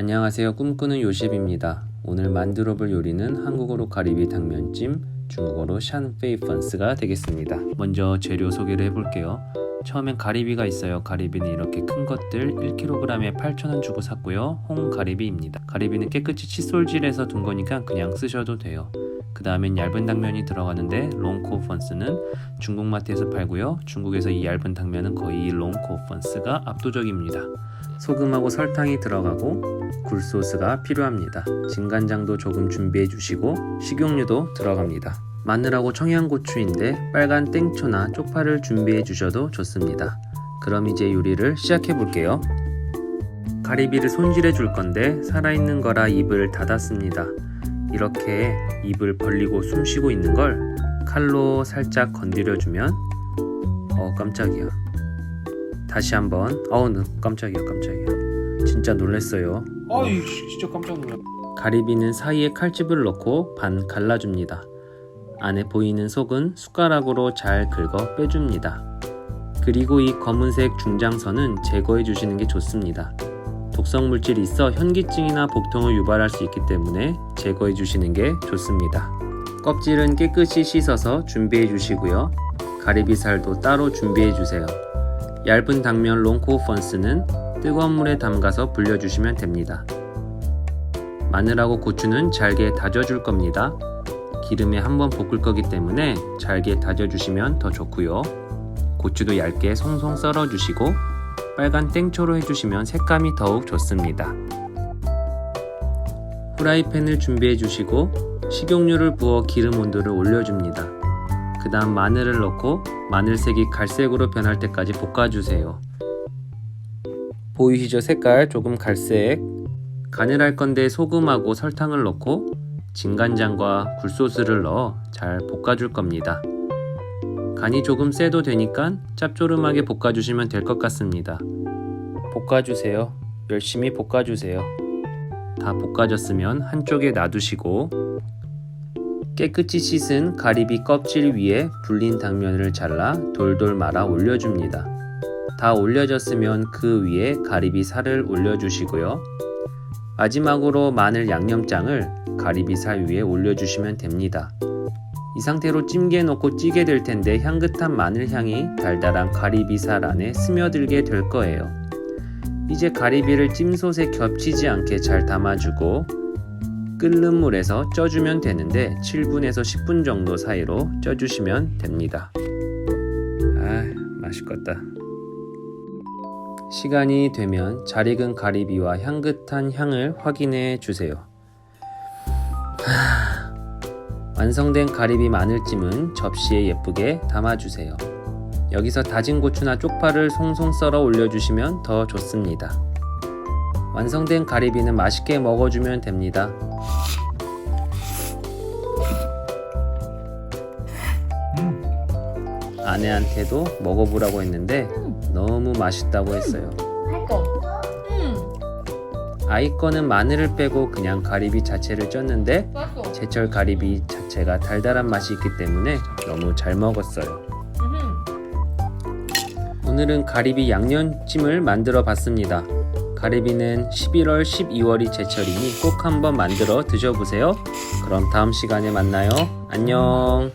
안녕하세요. 꿈꾸는 요셉입니다. 오늘 만들어 볼 요리는 한국어로 가리비 당면찜, 중국어로 샨페이펀스가 되겠습니다. 먼저 재료 소개를 해볼게요. 처음엔 가리비가 있어요. 가리비는 이렇게 큰 것들 1kg에 8,000원 주고 샀고요. 홍가리비입니다. 가리비는 깨끗이 칫솔질해서 둔 거니까 그냥 쓰셔도 돼요. 그 다음엔 얇은 당면이 들어가는데 롱코 펀스는 중국 마트에서 팔고요. 중국에서 이 얇은 당면은 거의 이 롱코 펀스가 압도적입니다. 소금하고 설탕이 들어가고 굴소스가 필요합니다. 진간장도 조금 준비해 주시고 식용유도 들어갑니다. 마늘하고 청양고추인데 빨간 땡초나 쪽파를 준비해 주셔도 좋습니다. 그럼 이제 요리를 시작해 볼게요. 가리비를 손질해 줄 건데 살아있는 거라 입을 닫았습니다. 이렇게 입을 벌리고 숨 쉬고 있는 걸 칼로 살짝 건드려 주면 어 깜짝이야. 다시 한번 어우 깜짝이야 깜짝이야. 진짜 놀랬어요. 아이 진짜 깜짝 놀라. 가리비는 사이에 칼집을 넣고 반 갈라줍니다. 안에 보이는 속은 숟가락으로 잘 긁어 빼줍니다. 그리고 이 검은색 중장선은 제거해 주시는 게 좋습니다. 독성 물질이 있어 현기증이나 복통을 유발할 수 있기 때문에 제거해 주시는 게 좋습니다. 껍질은 깨끗이 씻어서 준비해 주시고요. 가리비살도 따로 준비해 주세요. 얇은 당면 롱코 펀스는 뜨거운 물에 담가서 불려주시면 됩니다. 마늘하고 고추는 잘게 다져줄 겁니다. 기름에 한번 볶을 거기 때문에 잘게 다져주시면 더 좋고요. 고추도 얇게 송송 썰어주시고 빨간 땡초로 해주시면 색감이 더욱 좋습니다. 후라이팬을 준비해 주시고 식용유를 부어 기름 온도를 올려줍니다. 그 다음 마늘을 넣고 마늘색이 갈색으로 변할 때까지 볶아주세요. 보이시죠? 색깔 조금 갈색. 간을 할 건데 소금하고 설탕을 넣고 진간장과 굴소스를 넣어 잘 볶아줄 겁니다. 간이 조금 세도 되니까 짭조름하게 볶아주시면 될 것 같습니다. 볶아주세요. 열심히 볶아주세요. 다 볶아졌으면 한쪽에 놔두시고 깨끗이 씻은 가리비 껍질 위에 불린 당면을 잘라 돌돌 말아 올려줍니다. 다 올려졌으면 그 위에 가리비 살을 올려주시고요. 마지막으로 마늘 양념장을 가리비 살 위에 올려주시면 됩니다. 이 상태로 찜기에 넣고 찌게 될 텐데 향긋한 마늘 향이 달달한 가리비 살 안에 스며들게 될 거예요. 이제 가리비를 찜솥에 겹치지 않게 잘 담아주고 끓는 물에서 쪄주면 되는데 7분에서 10분 정도 사이로 쪄주시면 됩니다. 아, 맛있겠다. 시간이 되면 잘 익은 가리비와 향긋한 향을 확인해 주세요. 하... 완성된 가리비 마늘찜은 접시에 예쁘게 담아주세요. 여기서 다진 고추나 쪽파를 송송 썰어 올려주시면 더 좋습니다. 완성된 가리비는 맛있게 먹어주면 됩니다. 아내한테도 먹어보라고 했는데 너무 맛있다고 했어요. 맛있어. 음, 아이 거는 마늘을 빼고 그냥 가리비 자체를 쪘는데. 제철 가리비 자체가 달달한 맛이 있기 때문에 너무 잘 먹었어요. 음, 오늘은 가리비 양념찜을 만들어 봤습니다. 가리비는 11월, 12월이 제철이니 꼭 한번 만들어 드셔보세요. 그럼 다음 시간에 만나요. 안녕.